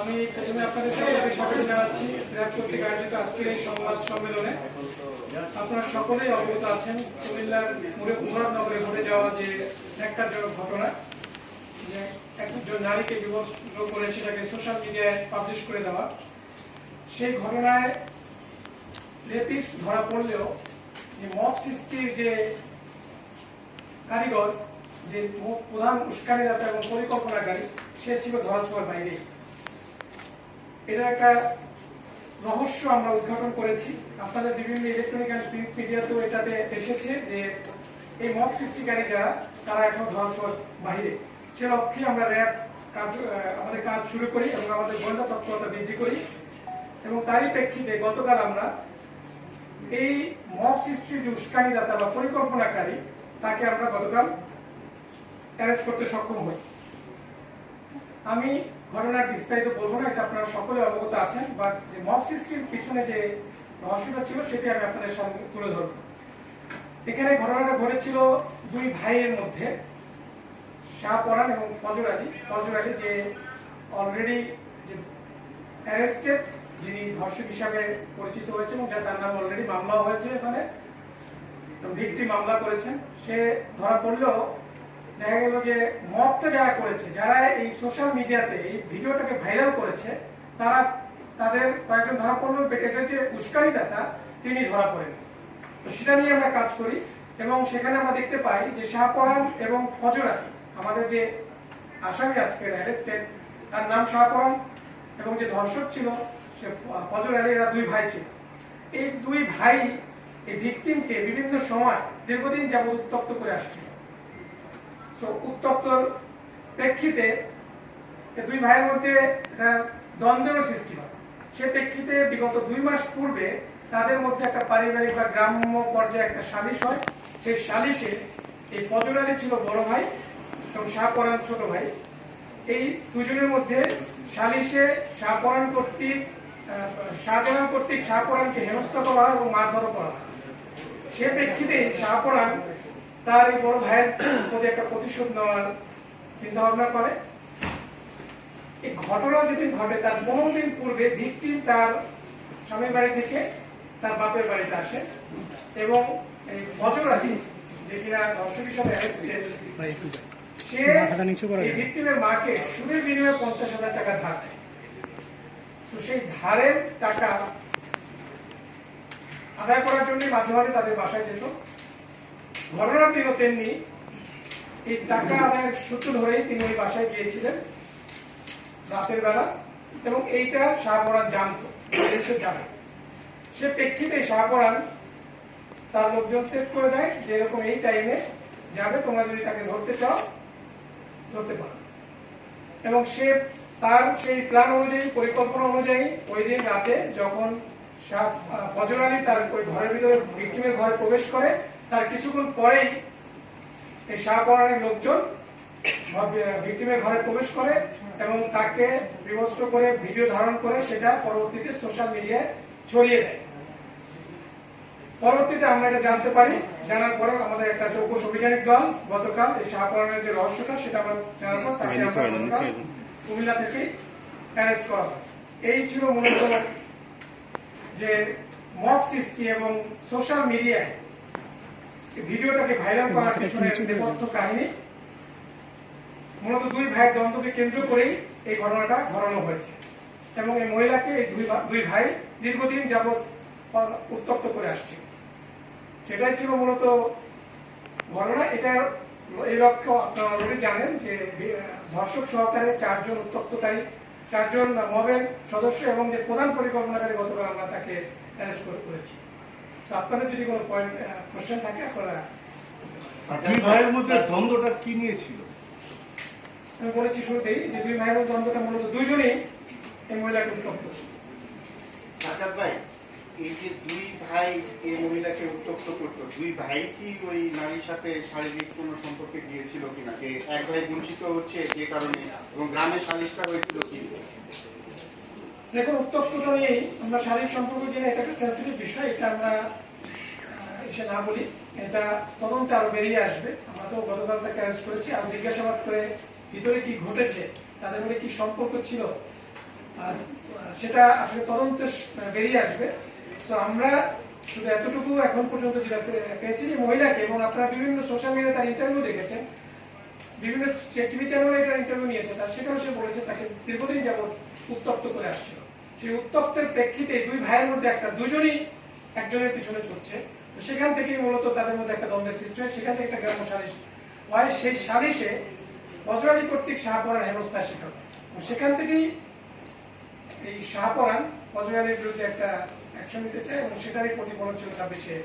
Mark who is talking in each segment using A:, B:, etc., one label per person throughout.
A: আমি প্রথমে আপনাদের সকলকে স্বাগত জানাচ্ছি। কর্তৃক আয়োজিত আজকের এই সংবাদ সম্মেলনে। আপনারা সকলেই অবগত আছেন, কুমিল্লার মুরে- মুরাদনগরে ঘটে যাওয়া যে ন্যাক্কারজনক ঘটনা, যে একজন নারীকে বিবস্ত্র করে সেটাকে সোশ্যাল মিডিয়ায় পাবলিশ করে দেওয়া। সেই ঘটনায় রেপিস্ট ধরা পড়লেও যে মব সৃষ্টির যে কারিগর, যে প্রধান উস্কানিদাতা এবং পরিকল্পনাকারী, সে ছিল ধরাছোঁয়ার বাইরে। এটা একটা রহস্য আমরা উদ্ঘাটন করেছি। আপনাদের বিভিন্ন ইলেকট্রনিক মিডিয়াতেও এটাতে এসেছে যে এই মব সৃষ্টিকারী যারা তারা এখন বাইরে সে লক্ষ্যে আমরা আহ, আমাদের কাজ শুরু করি এবং আমাদের গোয়েন্দা তৎপরতা বৃদ্ধি করি। এবং তারই প্রেক্ষিতে গতকাল আমরা এই মব সৃষ্টির যে উস্কানিদাতা বা পরিকল্পনাকারী তাকে আমরা গতকাল অ্যারেস্ট করতে সক্ষম হই। আমি ঘটনার বিস্তারিত বলব না, এটা আপনারা সকলে অবগত আছেন বাট যে মব সৃষ্টির পিছনে যে রহস্যটা ছিল সেটি আমি আপনাদের সামনে তুলে ধরব। এখানে ঘটনাটা ঘটেছিল দুই ভাইয়ের মধ্যে শাহ পরান এবং ফজর আলী। ফজর আলী যে অলরেডি যে অ্যারেস্টেড যিনি ধর্ষক হিসাবে পরিচিত হয়েছে এবং যার তার নাম অলরেডি মামলা হয়েছে এখানে ভিক্টি মামলা করেছেন, সে ধরা পড়লেও দেখা গেল যে মবটা যারা করেছে, যারা এই সোশ্যাল মিডিয়াতে এই ভিডিওটাকে ভাইরাল করেছে, তারা তাদের কয়েকজন ধরা পড়ল এটার যে উস্কানিদাতা, তিনি ধরা পড়েন। তো সেটা নিয়ে আমরা কাজ করি এবং সেখানে আমরা দেখতে পাই যে শাহপরান এবং ফজর আমাদের যে আসামি আজকে অ্যারেস্টেড তার নাম শাহপরান এবং যে ধর্ষক ছিল, সে ফজর আলী এরা দুই ভাই ছিল। এই দুই ভাই, এই ভিকটিমকে বিভিন্ন সময় দীর্ঘদিন যাবত উত্তপ্ত করে আসছিল। উত্তপ্তর প্রেক্ষিতে দুই ভাইয়ের মধ্যে সৃষ্টি হয়। সে প্রেক্ষিতে বিগত দুই মাস পূর্বে তাদের মধ্যে একটা পারিবারিক বা গ্রাম্য পর্যায়ে একটা হয়। সেই এই ছিল বড় ভাই এবং শাহপরান ছোট ভাই। এই দুজনের মধ্যে সালিশে শাহপরান কর্তৃক শাহজাহান কর্তৃক শাহপরানকে হেনস্থা করা হয় এবং মারধরও করা হয়। সে প্রেক্ষিতে শাহপরান তার এই বড় ভাইয়ের প্রতি একটা প্রতিশোধ নেওয়ার চিন্তা ভাবনা করে। এই ঘটনা যেদিন ঘটে, তার পনেরো দিন পূর্বে ভিকটিম তার স্বামীর বাড়ি থেকে তার বাপের বাড়িতে আসে এবং এই যে কিনা দর্শক হিসাবে সে এই মাকে সুদের বিনিময়ে পঞ্চাশ হাজার টাকা ধার দেয়। তো সেই ধারের টাকা আদায় করার জন্য মাঝে মাঝে তাদের বাসায় যেত। ঘটনার দিনও তেমনি এই টাকা আদায়ের সূত্র ধরেই তিনি ওই বাসায় গিয়েছিলেন রাতের বেলা এবং এইটা শাহপরান জানতো সে জানে সে প্রেক্ষিতে শাহপরান তার লোকজন সেট করে দেয় যে এরকম এই টাইমে যাবে, তোমরা যদি তাকে ধরতে চাও, ধরতে পারো। এবং সে তার সেই প্ল্যান অনুযায়ী, পরিকল্পনা অনুযায়ী ওই দিন রাতে যখন শাহ- ফজর আলী তার ওই ঘরের ভিতরে ভিক্টিমের ঘরে প্রবেশ করে তার কিছুক্ষণ পরেই এই শাহপরানের লোকজন ভিক্টিমের ঘরে প্রবেশ করে এবং তাকে বিবস্ত্র করে ভিডিও ধারণ করে সেটা পরবর্তীতে সোশ্যাল মিডিয়ায় ছড়িয়ে দেয়। পরবর্তীতে আমরা এটা জানতে পারি। জানার পরে আমাদের একটা চৌকস অভিযানিক দল গতকাল এই শাহপরানের যে রহস্যটা সেটা আমরা জানার পর তাকে কুমিল্লা থেকে অ্যারেস্ট করা হয়। এই ছিল মূলত যে মব সৃষ্টি এবং সোশ্যাল মিডিয়ায় ভিডিওটাকে ভাইরাল করার পিছনে নেপথ্য কাহিনী। মূলত দুই ভাইয়ের দ্বন্দ্বকে কেন্দ্র করেই এই ঘটনাটা ঘটানো হয়েছে। এবং এই মহিলাকে এই দুই দুই ভাই দীর্ঘদিন যাবৎ উত্তপ্ত করে আসছে। সেটাই ছিল মূলত ঘটনা। এটা এই লক্ষ্য আপনারা অলরেডি জানেন যে ধর্ষক সহকারে চারজন উত্তপ্তকারী চারজন মবের সদস্য এবং যে প্রধান পরিকল্পনাকারী গতকাল আমরা তাকে অ্যারেস্ট করেছি। তো আপনাদের যদি কোনো পয়েন্ট কোশ্চেন থাকে আপনারা
B: দুই ভাইয়ের মধ্যে দ্বন্দ্বটা কি নিয়ে ছিল?
A: আমি বলেছি শুরুতেই যে দুই ভাইয়ের দ্বন্দ্বটা মূলত দুইজনই এই মহিলাকে উত্তপ্ত।
C: সাজাদ ভাই এই যে দুই ভাই এই মহিলাকে উত্তপ্ত করতো দুই ভাই কি ওই নারীর সাথে শারীরিক কোনো সম্পর্কে গিয়েছিল কিনা? যে এক ভাই বঞ্চিত হচ্ছে যে কারণে এবং গ্রামের সালিশটা হয়েছিল কি?
A: দেখুন উত্তপ্ততা নিয়েই আমরা শারীরিক সম্পর্ক জেনে এটা একটা সেন্সিটিভ বিষয়, এটা আমরা এসে না বলি। এটা তদন্তে আরও বেরিয়ে আসবে। আমরা তো গতকাল তাকে অ্যারেস্ট করেছি। আর জিজ্ঞাসাবাদ করে ভিতরে কি ঘটেছে, তাদের মধ্যে কি সম্পর্ক ছিল, আর সেটা আসলে তদন্তে বেরিয়ে আসবে। তো আমরা শুধু এতটুকু এখন পর্যন্ত যেটা পেয়েছি যে মহিলাকে এবং আপনারা বিভিন্ন সোশ্যাল মিডিয়ায় তার ইন্টারভিউ দেখেছেন। বিভিন্ন টিভি চ্যানেলে এটা ইন্টারভিউ নিয়েছে, তার সেখানে সে বলেছে তাকে দীর্ঘদিন যাবত উত্তপ্ত করে আসছিল। সেই উত্তপ্তের প্রেক্ষিতে দুই ভাইয়ের মধ্যে একটা দুজনই একজনের পিছনে ছুটছে। সেখান থেকেই মূলত তাদের মধ্যে একটা দ্বন্দ্বের সৃষ্টি হয়। সেখান থেকে একটা গ্রাম্য সালিশ হয়। সেই সালিশে বজরালি কর্তৃক শাহপরান হেনস্থার শিকার। সেখান থেকেই এই শাহপরান বজরালির বিরুদ্ধে একটা অ্যাকশন নিতে চায় এবং সেটারই প্রতিফলন ছিল ছাব্বিশে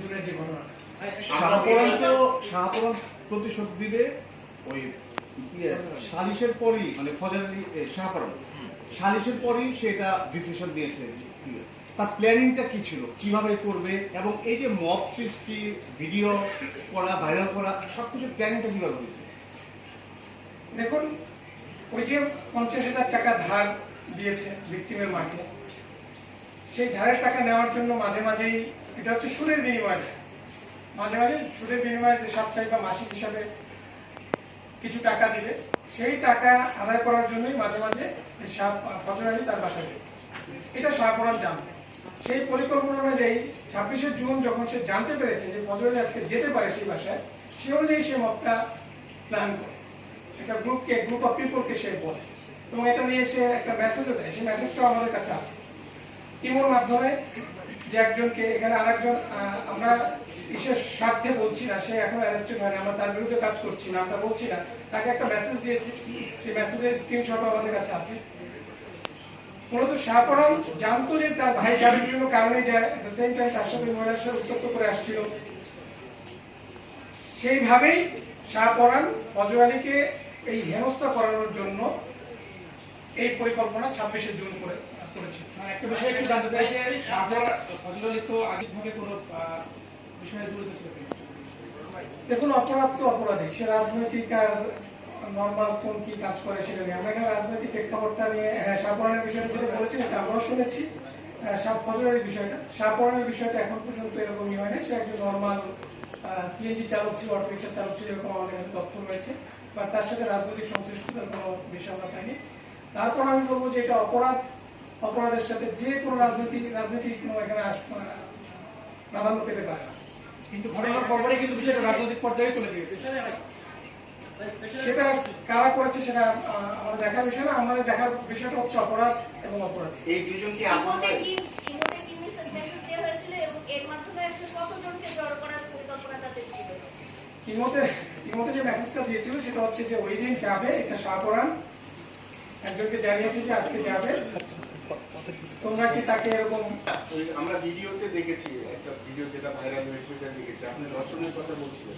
A: জুনের যে ঘটনাটা।
B: শাহপরান তো শাহপরান প্রতিশোধ দিবে। ওই ইয়ে, সালিশের পরই মানে ফজর আলী সালিশের পরই সেটা ডিসিশন দিয়েছে। তার প্ল্যানিংটা কি ছিল? কীভাবে করবে? এবং এই যে মব সৃষ্টি ভিডিও করা ভাইরাল করা সবকিছু প্ল্যানিংটা কীভাবে হয়েছে?
A: দেখুন ওই যে পঞ্চাশ হাজার টাকা ধার দিয়েছে ভিক্টিমের মাকে সেই ধারের টাকা নেওয়ার জন্য মাঝে মাঝেই এটা হচ্ছে সুদের বিনিময় মাঝে মাঝে সুদের বিনিময়ে যে সাপ্তাহিক বা মাসিক হিসাবে কিছু টাকা দিবে। সেই টাকা আদায় করার জন্যই মাঝে মাঝে শাহ ফজর আলী তার বাসায় যেত। এটা শাহপুরান জানতো সেই পরিকল্পনা অনুযায়ী ছাব্বিশে জুন যখন সে জানতে পেরেছে যে ফজর আলী আজকে যেতে পারে সেই বাসায়, সে অনুযায়ী সে মতটা প্ল্যান করে। একটা গ্রুপকে গ্রুপ অফ পিপলকে সে বলে। এবং এটা নিয়ে সে একটা মেসেজও দেয়। সেই মেসেজটাও আমাদের কাছে আছে। ইমোর মাধ্যমে যে একজনকে এখানে আরেকজন আমরা বিশেষ স্বার্থে বলছি না, সে এখন অ্যারেস্টেড হয়নি, আমরা তার বিরুদ্ধে কাজ করছি না, আমরা বলছি না। তাকে একটা মেসেজ দিয়েছি, সেই মেসেজের স্ক্রিনশট আমাদের কাছে আছে। মূলত শাহপরাম জানতো যে তার ভাই যাবে বিভিন্ন কারণে যায় দ্য সেম টাইম তার সাথে মহিলার উত্তপ্ত করে আসছিল। সেইভাবেই শাহপরান ফজর এই হেনস্থা করানোর জন্য এই পরিকল্পনা ছাব্বিশে জুন করে
D: মানে
A: দেখুন অপরাধ তো অপরাধী। সে রাজনৈতিক আর নর্মাল কোন কি কাজ করে সেটা নিয়ে। আমরা এখানে রাজনৈতিক প্রেক্ষাপটটা নিয়ে হ্যাঁ শাহপরানের বিষয়টা যেটা বলেছেন এটা আমরাও শুনেছি। আহ, শাহ ফজলের বিষয়টা। শাহপরানের বিষয়টা এখন পর্যন্ত এরকমই হয় না সে একজন নর্মাল সিএনজি চালক ছিল অটো রিক্সা চালক ছিল এরকম আমাদের কাছে তথ্য রয়েছে। বা তার সাথে রাজনৈতিক সংশ্লিষ্টতার কোনো বিষয় আমরা পাইনি। তারপর আমি বলব যে এটা অপরাধ অপরাধের সাথে যে কোনো রাজনৈতিক রাজনৈতিক কোনো এখানে প্রাধান্য পেতে পারে। না
D: কিন্তু ঘটনার পরপরই কিন্তু বিষয়টা রাজনৈতিক পর্যায়ে চলে গিয়েছে।
A: সেটা কারা করেছে সেটা আমাদের দেখার বিষয় না আমাদের দেখার বিষয়টা হচ্ছে অপরাধ এবং অপরাধ।
C: এই দুজন কি আপন
E: ইমোতে
C: ভাই
E: কি ইমোতে কি মেসেজ মেসেজ দেওয়া হয়েছিল এবং এর মাধ্যমে আসলে কতজনকে জড়ো করার পরিকল্পনা তাদের ছিল
A: ইমোতে ইমোতে যে মেসেজটা দিয়েছিল সেটা হচ্ছে যে ওই দিন যাবে এটা শাহপরান একজনকে জানিয়েছে যে আজকে যাবে। তোমরা কি তাকে এরকম
C: আমরা ভিডিওতে দেখেছি একটা ভিডিও যেটা ভাইরাল হয়েছে ওটা দেখেছি। আপনি দর্শনের কথা বলছিলেন।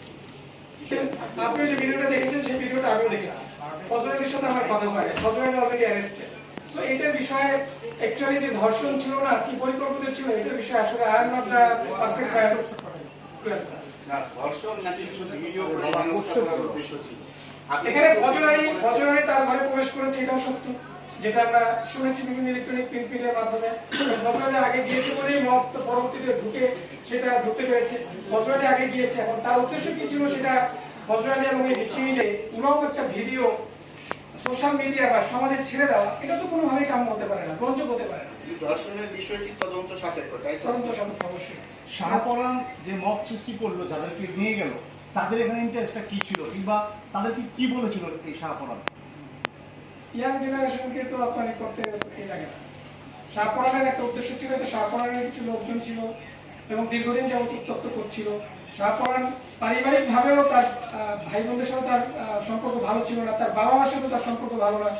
A: আপনি যে ভিডিওটা দেখেছেন সেই ভিডিওটা আমিও দেখেছি। ফজরের সাথে আমার কথা হয় ফজরের অলরেডি অ্যারেস্টেড তো এইটার বিষয়ে অ্যাকচুয়ালি যে ধর্ষণ ছিল না কি পরিকল্পিত ছিল এটার বিষয়ে আসলে আর নট দ্য পারফেক্ট
C: না ধর্ষণ নাকি শুধু ভিডিও উদ্দেশ্য ছিল?
A: এখানে ফজরানি ফজরানি তার ঘরে প্রবেশ করেছে এটাও সত্য। যেটা আমরা শুনেছি বিভিন্ন ইলেকট্রনিক প্রিন্ট মিডিয়ার মাধ্যমে। ফজরানি আগে গিয়েছে বলেই মত পরবর্তীতে ঢুকে সেটা ঢুকতে রয়েছে ফজরানি আগে গিয়েছে এখন তার উদ্দেশ্য কি ছিল সেটা ফজরানি এবং এই ভিক্টিমি যে উনাও একটা ভিডিও সোশ্যাল মিডিয়া বা সমাজে ছেড়ে দেওয়া এটা তো কোনোভাবেই কাম হতে পারে না গ্রহণযোগ্য হতে পারে না।
C: বিষয়টি তদন্ত সাপেক্ষ তাই
A: তদন্ত সাপেক্ষ অবশ্যই।
B: শাহপরান যে মব সৃষ্টি করল যাদেরকে নিয়ে গেল তাদের এখানে ইন্টারেস্টটা কি ছিল? কিংবা তাদেরকে কি বলেছিল এই শাহপরান
A: ইয়াং জেনারেশনকে তো আপনার করতে এই লাগে না। একটা উদ্দেশ্য ছিল যে কিছু লোকজন ছিল এবং দীর্ঘদিন উত্তপ্ত করছিল। শাহপরান পারিবারিক ভাবেও তার ভাই বোনদের সাথে তার সম্পর্ক ভালো ছিল না, তার বাবা মার সাথে তার সম্পর্ক ভালো না।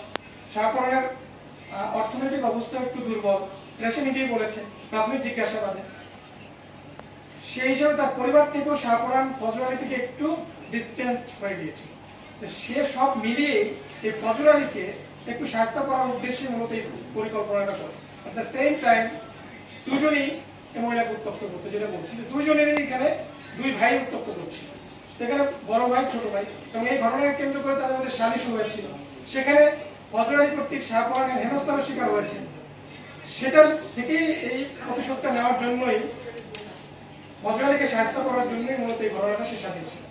A: অর্থনৈতিক অবস্থা একটু দুর্বল। এটা সে নিজেই বলেছে, প্রাথমিক জিজ্ঞাসাবাদে। সেই হিসাবে তার পরিবার থেকেও শাহপরান ফজর থেকে একটু ডিস্টেন্স হয়ে গিয়েছিল। সে সব মিলিয়ে এই ফজর একটু শাস্তা করার উদ্দেশ্যে মূলত এই পরিকল্পনাটা করে। অ্যাট দ্য সেম টাইম দুজনই এই মহিলাকে উত্তপ্ত করতো যেটা বলছি যে দুজনেরই এখানে দুই ভাই উত্তপ্ত করছিল তো এখানে বড় ভাই, ছোট ভাই এবং এই ঘটনাকে কেন্দ্র করে তাদের মধ্যে সালিশ হয়েছিল। সেখানে ফজর কর্তৃক শাহপরানের হেনস্থার শিকার হয়েছে। সেটার থেকেই এই প্রতিশোধটা নেওয়ার জন্যই ফজর সাহায্য করার জন্যই মূলত এই ঘটনাটা সে সাজিয়েছিল